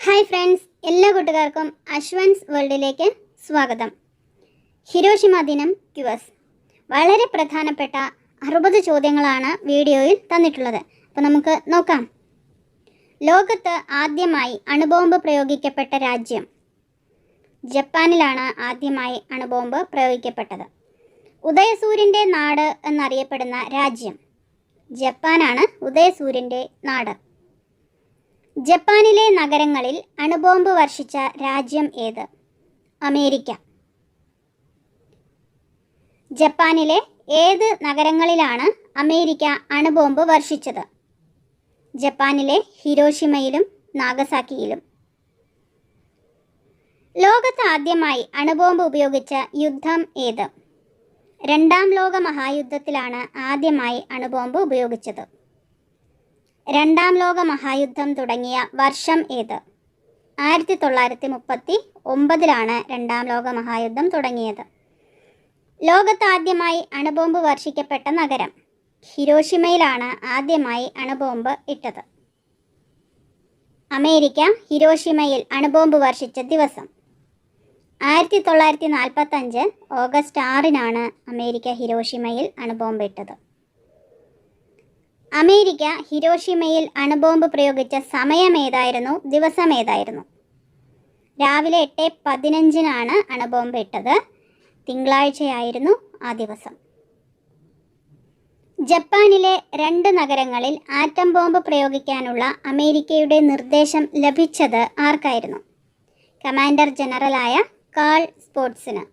Hi friends എല്ലാ കൂട്ടുകാർക്കും അശ്വൻസ് വേൾഡിലേക്ക് സ്വാഗതം. ഹിരോഷിമ ദിനം ക്യുവസ് വളരെ പ്രധാനപ്പെട്ട അറുപത് ചോദ്യങ്ങളാണ് വീഡിയോയിൽ തന്നിട്ടുള്ളത്. അപ്പോൾ നമുക്ക് നോക്കാം. ലോകത്ത് ആദ്യമായി അണുബോംബ് പ്രയോഗിക്കപ്പെട്ട രാജ്യം. ജപ്പാനിലാണ് ആദ്യമായി അണുബോംബ് പ്രയോഗിക്കപ്പെട്ടത്. ഉദയസൂര്യന്റെ നാട് എന്നറിയപ്പെടുന്ന രാജ്യം ജപ്പാനാണ് ഉദയസൂര്യന്റെ നാട്. ജപ്പാനിലെ നഗരങ്ങളിൽ അണുബോംബ് വർഷിച്ച രാജ്യം ഏത്? അമേരിക്ക. ജപ്പാനിലെ ഏത് നഗരങ്ങളിലാണ് അമേരിക്ക അണുബോംബ് വർഷിച്ചത്? ജപ്പാനിലെ ഹിരോഷിമയിലും നാഗസാക്കിയിലും. ലോകത്ത് ആദ്യമായി അണുബോംബ് ഉപയോഗിച്ച യുദ്ധം ഏത്? രണ്ടാം ലോക മഹായുദ്ധത്തിലാണ് ആദ്യമായി അണുബോംബ് ഉപയോഗിച്ചത്. രണ്ടാം ലോക മഹായുദ്ധം തുടങ്ങിയ വർഷം ഏത്? ആയിരത്തി തൊള്ളായിരത്തി മുപ്പത്തി ഒമ്പതിലാണ് രണ്ടാം ലോക മഹായുദ്ധം തുടങ്ങിയത്. ലോകത്ത് ആദ്യമായി അണുബോംബ് വർഷിക്കപ്പെട്ട നഗരം. ഹിരോഷിമയിലാണ് ആദ്യമായി അണുബോംബ് ഇട്ടത്. അമേരിക്ക ഹിരോഷിമയിൽ അണുബോംബ് വർഷിച്ച ദിവസം. ആയിരത്തി തൊള്ളായിരത്തി നാൽപ്പത്തഞ്ച് ഓഗസ്റ്റ് ആറിനാണ് അമേരിക്ക ഹിരോഷിമയിൽ അണുബോംബ് ഇട്ടത്. അമേരിക്ക ഹിരോഷിമയിൽ അണുബോംബ് പ്രയോഗിച്ച സമയമേതായിരുന്നു? ഏതായിരുന്നു ദിവസം ഏതായിരുന്നു രാവിലെ എട്ട് പതിനഞ്ചിനാണ് അണുബോംബ് ഇട്ടത്. തിങ്കളാഴ്ചയായിരുന്നു ആ ദിവസം. ജപ്പാനിലെ രണ്ട് നഗരങ്ങളിൽ ആറ്റം ബോംബ് പ്രയോഗിക്കാനുള്ള അമേരിക്കയുടെ നിർദ്ദേശം ലഭിച്ചത് ആർക്കായിരുന്നു? കമാൻഡർ ജനറലായ കാൾ സ്പോർട്സിന്.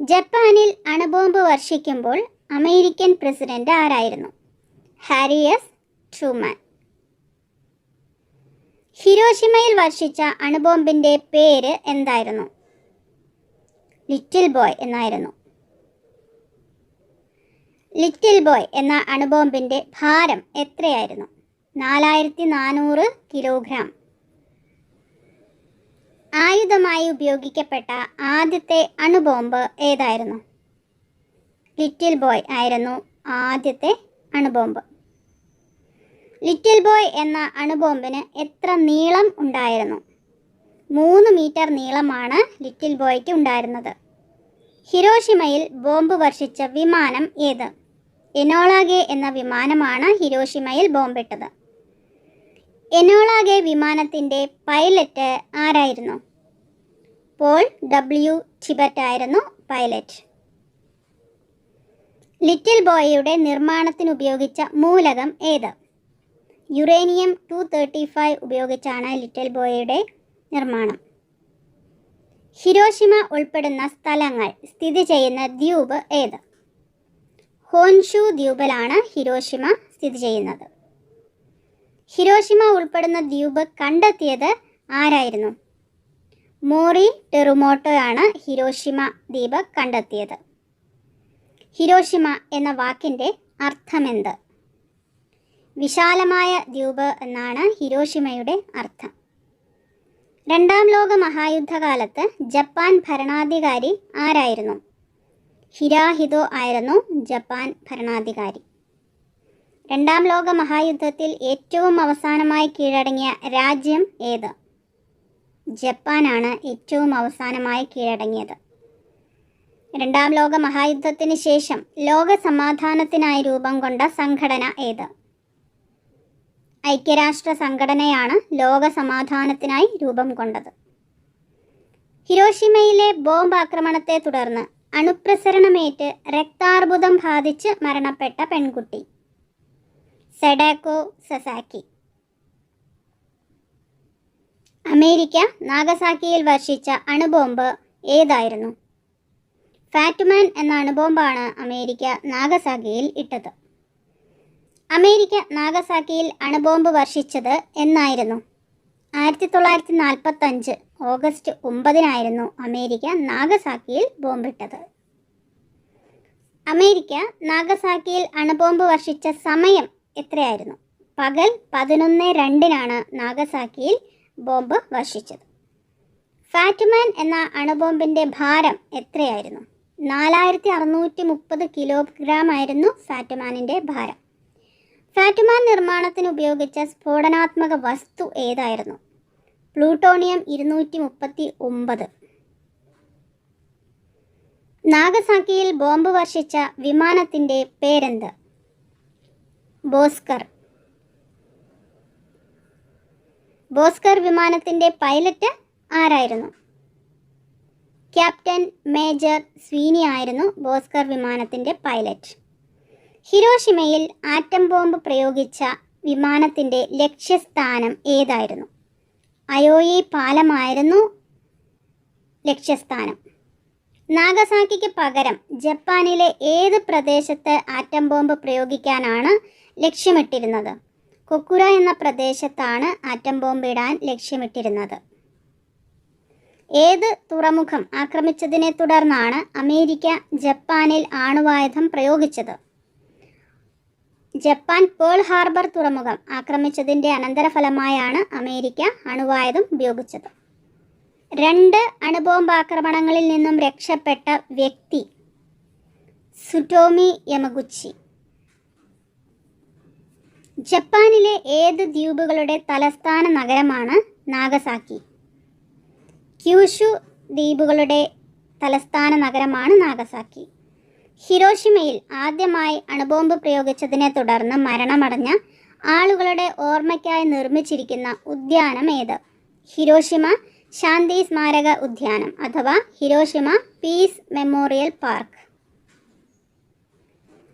ജപ്പാനിൽ അണുബോംബ് വർഷിക്കുമ്പോൾ അമേരിക്കൻ പ്രസിഡന്റ് ആരായിരുന്നു? Harry S Truman. ഹിരോഷിമയിൽ വർഷിച്ച അണുബോംബിന്റെ പേര് എന്തായിരുന്നു? ലിറ്റിൽ ബോയ് എന്നായിരുന്നു. ലിറ്റിൽ ബോയ് എന്ന അണുബോംബിന്റെ ഭാരം എത്രയായിരുന്നു? നാലായിരത്തി നാനൂറ് കിലോഗ്രാം. ആയുധമായി ഉപയോഗിക്കപ്പെട്ട ആദ്യത്തെ അണുബോംബ് ഏതായിരുന്നു? ലിറ്റിൽ ബോയ് ആയിരുന്നു ആദ്യത്തെ അണുബോംബ്. ലിറ്റിൽ ബോയ് എന്ന അണുബോംബിന് എത്ര നീളം ഉണ്ടായിരുന്നു? മൂന്ന് മീറ്റർ നീളമാണ് ലിറ്റിൽ ബോയ്ക്ക് ഉണ്ടായിരുന്നത്. ഹിരോഷിമയിൽ ബോംബ് വർഷിച്ച വിമാനം ഏത്? എനോളാഗെ എന്ന വിമാനമാണ് ഹിരോഷിമയിൽ ബോംബിട്ടത്. എനോളാഗെ വിമാനത്തിന്റെ പൈലറ്റ് ആരായിരുന്നു? പോൾ ഡബ്ല്യു ചിബറ്റ് ആയിരുന്നു പൈലറ്റ്. ലിറ്റിൽ ബോയിയുടെ നിർമ്മാണത്തിന് ഉപയോഗിച്ച മൂലകം ഏത്? യുറേനിയം ടു തേർട്ടി ഫൈവ് ഉപയോഗിച്ചാണ് ലിറ്റിൽ ബോയിയുടെ നിർമ്മാണം. ഹിരോഷിമ ഉൾപ്പെടുന്ന സ്ഥലങ്ങൾ സ്ഥിതി ചെയ്യുന്ന ദ്വീപ് ഏത്? ഹോൻഷു ദ്വീപിലാണ് ഹിരോഷിമ സ്ഥിതി ചെയ്യുന്നത്. ഹിരോഷിമ ഉൾപ്പെടുന്ന ദ്വീപ് കണ്ടെത്തിയത് ആരായിരുന്നു? മോറി ടെറുമോട്ടോയാണ് ഹിരോഷിമ ദ്വീപ് കണ്ടെത്തിയത്. ഹിരോഷിമ എന്ന വാക്കിന്റെ അർത്ഥമെന്ത്? വിശാലമായ ദ്വീപ് എന്നാണ് ഹിരോഷിമയുടെ അർത്ഥം. രണ്ടാം ലോക മഹായുദ്ധകാലത്ത് ജപ്പാൻ ഭരണാധികാരി ആരായിരുന്നു? ഹിരാഹിതോ ആയിരുന്നു ജപ്പാൻ ഭരണാധികാരി. രണ്ടാം ലോക മഹായുദ്ധത്തിൽ ഏറ്റവും അവസാനമായി കീഴടങ്ങിയ രാജ്യം ഏത്? ജപ്പാനാണ് ഏറ്റവും അവസാനമായി കീഴടങ്ങിയത്. രണ്ടാം ലോക മഹായുദ്ധത്തിന് ശേഷം ലോക സമാധാനത്തിനായി രൂപം കൊണ്ട സംഘടന ഏത്? ഐക്യരാഷ്ട്ര സംഘടനയാണ് ലോക സമാധാനത്തിനായി രൂപം കൊണ്ടത്. ഹിരോഷിമയിലെ ബോംബ് ആക്രമണത്തെ തുടർന്ന് അണുപ്രസരണമേറ്റ് രക്താർബുദം ബാധിച്ച് മരണപ്പെട്ട പെൺകുട്ടി. സെഡാക്കോ സസാക്കി. അമേരിക്ക നാഗസാക്കിയിൽ വർഷിച്ച അണുബോംബ് ഏതായിരുന്നു? ഫാറ്റ്മാൻ എന്ന അണുബോംബാണ് അമേരിക്ക നാഗസാക്കിയിൽ ഇട്ടത്. അമേരിക്ക നാഗസാക്കിയിൽ അണുബോംബ് വർഷിച്ചത് എന്നായിരുന്നു. ആയിരത്തി തൊള്ളായിരത്തി നാൽപ്പത്തഞ്ച് ഓഗസ്റ്റ് ഒമ്പതിനായിരുന്നു അമേരിക്ക നാഗസാക്കിയിൽ ബോംബിട്ടത്. അമേരിക്ക നാഗസാക്കിയിൽ അണുബോംബ് വർഷിച്ച സമയം എത്രയായിരുന്നു? പകൽ പതിനൊന്ന് രണ്ടിനാണ് നാഗസാക്കിയിൽ ബോംബ് വർഷിച്ചത്. ഫാറ്റ്മാൻ എന്ന അണുബോംബിന്റെ ഭാരം എത്രയായിരുന്നു? നാലായിരത്തി അറുന്നൂറ്റി മുപ്പത് കിലോഗ്രാം ആയിരുന്നു ഫാറ്റുമാനിന്റെ ഭാരം. ഫാറ്റുമാൻ നിർമ്മാണത്തിന് ഉപയോഗിച്ച സ്ഫോടനാത്മക വസ്തു ഏതായിരുന്നു? പ്ലൂട്ടോണിയം ഇരുന്നൂറ്റി മുപ്പത്തി ഒമ്പത് നാഗസാക്കിയിൽ ബോംബ് വർഷിച്ച വിമാനത്തിന്റെ പേരെന്ത്? ബോസ്കർ. ബോസ്കർ വിമാനത്തിന്റെ പൈലറ്റ് ആരായിരുന്നു? ക്യാപ്റ്റൻ മേജർ സ്വീനി ആയിരുന്നു ബോസ്കർ വിമാനത്തിന്റെ പൈലറ്റ്. ഹിരോഷിമയിൽ ആറ്റം ബോംബ് പ്രയോഗിച്ച വിമാനത്തിന്റെ ലക്ഷ്യസ്ഥാനം ഏതായിരുന്നു? അയോയി പാലമായിരുന്നു ലക്ഷ്യസ്ഥാനം. നാഗസാക്കിക്ക് പകരം ജപ്പാനിലെ ഏത് പ്രദേശത്ത് ആറ്റം ബോംബ് പ്രയോഗിക്കാനാണ് ലക്ഷ്യമിട്ടിരുന്നത്? കൊക്കുര എന്ന പ്രദേശത്താണ് ആറ്റം ബോംബ് ഇടാൻ ലക്ഷ്യമിട്ടിരുന്നത്. ഏത് തുറമുഖം ആക്രമിച്ചതിനെ തുടർന്നാണ് അമേരിക്ക ജപ്പാനിൽ ആണവായുധം പ്രയോഗിച്ചത്? ജപ്പാൻ പേൾ ഹാർബർ തുറമുഖം ആക്രമിച്ചതിന്റെ അനന്തരഫലമായാണ് അമേരിക്ക അണുവായുധം ഉപയോഗിച്ചത്. രണ്ട് അണുബോംബ് ആക്രമണങ്ങളിൽ നിന്നും രക്ഷപ്പെട്ട വ്യക്തി സുറ്റോമി യമഗുച്ചി. ജപ്പാനിലെ ഏത് ദ്വീപുകളുടെ തലസ്ഥാന നഗരമാണ് നാഗസാക്കി? ക്യൂഷു ദ്വീപുകളുടെ തലസ്ഥാന നഗരമാണ് നാഗസാക്കി. ഹിരോഷിമയിൽ ആദ്യമായി അണുബോംബ് പ്രയോഗിച്ചതിനെ തുടർന്ന് മരണമടഞ്ഞ ആളുകളുടെ ഓർമ്മയ്ക്കായി നിർമ്മിച്ചിരിക്കുന്ന ഉദ്യാനം ഏത്? ഹിരോഷിമ ശാന്തി സ്മാരക ഉദ്യാനം അഥവാ ഹിരോഷിമ പീസ് മെമ്മോറിയൽ പാർക്ക്.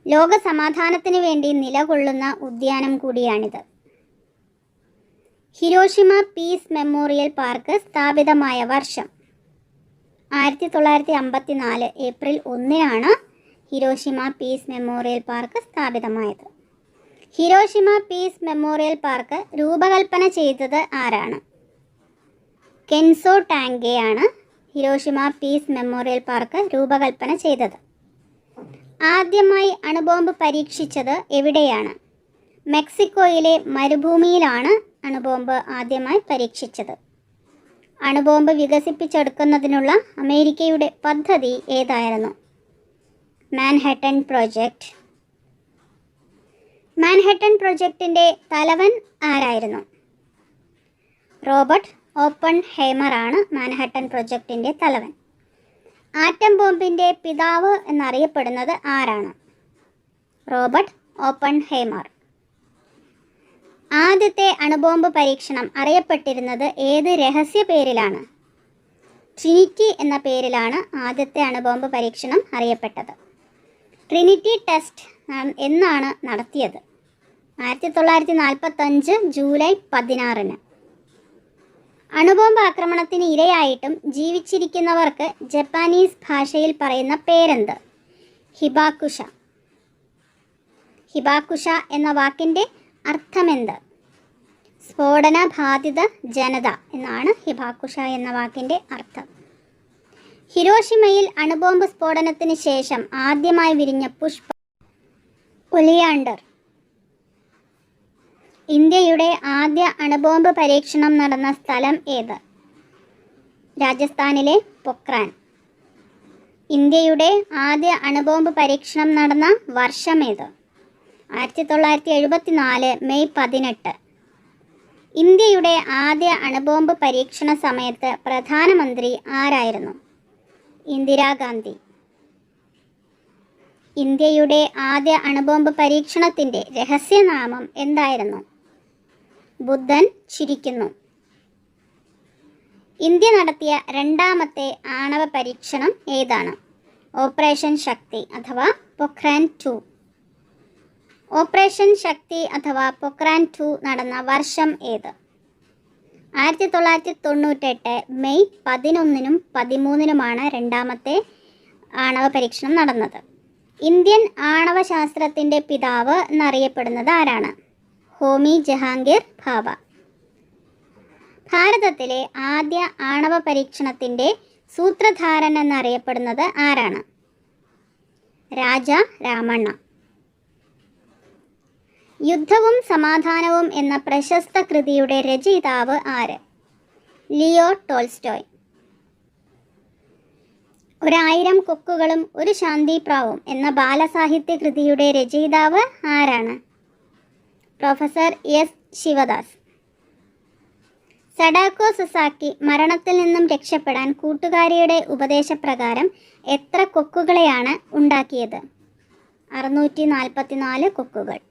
ലോക സമാധാനത്തിന് വേണ്ടി നിലകൊള്ളുന്ന ഉദ്യാനം കൂടിയാണിത്. ഹിരോഷിമ പീസ് മെമ്മോറിയൽ പാർക്ക് സ്ഥാപിതമായ വർഷം. ആയിരത്തി തൊള്ളായിരത്തി അമ്പത്തി നാല് ഏപ്രിൽ ഒന്നിനാണ് ഹിരോഷിമ പീസ് മെമ്മോറിയൽ പാർക്ക് സ്ഥാപിതമായത്. ഹിരോഷിമ പീസ് മെമ്മോറിയൽ പാർക്ക് രൂപകൽപ്പന ചെയ്തത് ആരാണ്? കെൻസോ ടാങ്കെയാണ് ഹിരോഷിമ പീസ് മെമ്മോറിയൽ പാർക്ക് രൂപകൽപ്പന ചെയ്തത്. ആദ്യമായി അണുബോംബ് പരീക്ഷിച്ചത് എവിടെയാണ്? മെക്സിക്കോയിലെ മരുഭൂമിയിലാണ് അണുബോംബ് ആദ്യമായി പരീക്ഷിച്ചത്. അണുബോംബ് വികസിപ്പിച്ചെടുക്കുന്നതിനുള്ള അമേരിക്കയുടെ പദ്ധതി ഏതായിരുന്നു? മാൻഹട്ടൻ പ്രോജക്റ്റ് മാൻഹട്ടൻ പ്രോജക്റ്റിന്റെ തലവൻ ആരായിരുന്നു? റോബർട്ട് ഓപ്പൺ ഹേമറാണ് മാൻഹട്ടൻ പ്രോജക്റ്റിന്റെ തലവൻ. ആറ്റം ബോംബിന്റെ പിതാവ് എന്നറിയപ്പെടുന്നത് ആരാണ്? റോബർട്ട് ഓപ്പൺ ഹേമർ ആദ്യത്തെ അണുബോംബ് പരീക്ഷണം അറിയപ്പെട്ടിരുന്നത് ഏത് രഹസ്യ പേരിലാണ്? ട്രിനിറ്റി എന്ന പേരിലാണ് ആദ്യത്തെ അണുബോംബ് പരീക്ഷണം അറിയപ്പെട്ടത്. ട്രിനിറ്റി ടെസ്റ്റ് എന്നാണ് നടത്തിയത്. ആയിരത്തി തൊള്ളായിരത്തി നാൽപ്പത്തഞ്ച് ജൂലൈ പതിനാറിന്. അണുബോംബ് ആക്രമണത്തിന് ഇരയായിട്ടും ജീവിച്ചിരിക്കുന്നവർക്ക് ജപ്പാനീസ് ഭാഷയിൽ പറയുന്ന പേരെന്ത്? ഹിബാക്കുഷ. ഹിബാക്കുഷ എന്ന വാക്കിന്റെ അർത്ഥമെന്ത്? സ്ഫോടന ബാധിത ജനത എന്നാണ് ഹിബാക്കുഷ എന്ന വാക്കിന്റെ അർത്ഥം. ഹിരോഷിമയിൽ അണുബോംബ് സ്ഫോടനത്തിന് ശേഷം ആദ്യമായി വിരിഞ്ഞ പുഷ്പ ഒലിയാണ്ടർ. ഇന്ത്യയുടെ ആദ്യ അണുബോംബ് പരീക്ഷണം നടന്ന സ്ഥലം ഏത്? രാജസ്ഥാനിലെ പൊക്രാൻ. ഇന്ത്യയുടെ ആദ്യ അണുബോംബ് പരീക്ഷണം നടന്ന വർഷമേത് ആയിരത്തി തൊള്ളായിരത്തി എഴുപത്തി നാല് മെയ് പതിനെട്ട്. ഇന്ത്യയുടെ ആദ്യ അണുബോംബ് പരീക്ഷണ സമയത്ത് പ്രധാനമന്ത്രി ആരായിരുന്നു? ഇന്ദിരാഗാന്ധി. ഇന്ത്യയുടെ ആദ്യ അണുബോംബ് പരീക്ഷണത്തിന്റെ രഹസ്യനാമം എന്തായിരുന്നു? ബുദ്ധൻ ചിരിക്കുന്നു. ഇന്ത്യ നടത്തിയ രണ്ടാമത്തെ ആണവ പരീക്ഷണം ഏതാണ്? ഓപ്പറേഷൻ ശക്തി അഥവാ പൊഖ്രാൻ ടു. ഓപ്പറേഷൻ ശക്തി അഥവാ പൊക്രാൻ ടു നടന്ന വർഷം ഏത്? ആയിരത്തി തൊള്ളായിരത്തി തൊണ്ണൂറ്റെട്ട് മെയ് പതിനൊന്നിനും പതിമൂന്നിനുമാണ് രണ്ടാമത്തെ ആണവ പരീക്ഷണം നടന്നത്. ഇന്ത്യൻ ആണവ ശാസ്ത്രത്തിന്റെ പിതാവ് എന്നറിയപ്പെടുന്നത് ആരാണ്? ഹോമി ജഹാംഗീർ ഭാഭ ഭാരതത്തിലെ ആദ്യ ആണവ പരീക്ഷണത്തിന്റെ സൂത്രധാരൻ എന്നറിയപ്പെടുന്നത് ആരാണ്? രാജ രാമണ്ണ. യുദ്ധവും സമാധാനവും എന്ന പ്രശസ്ത കൃതിയുടെ രചയിതാവ് ആര്? Leo Tolstoy. ഒരായിരം കൊക്കുകളും ഒരു ശാന്തിപ്രാവും എന്ന ബാലസാഹിത്യ കൃതിയുടെ രചയിതാവ് ആരാണ്? Professor S. Sivadas. Sadako Sasaki മരണത്തിൽ നിന്നും രക്ഷപ്പെടാൻ കൂട്ടുകാരിയുടെ ഉപദേശപ്രകാരം എത്ര കൊക്കുകളെയാണ് ഉണ്ടാക്കിയത്? അറുന്നൂറ്റി നാൽപ്പത്തി നാല് കൊക്കുകൾ.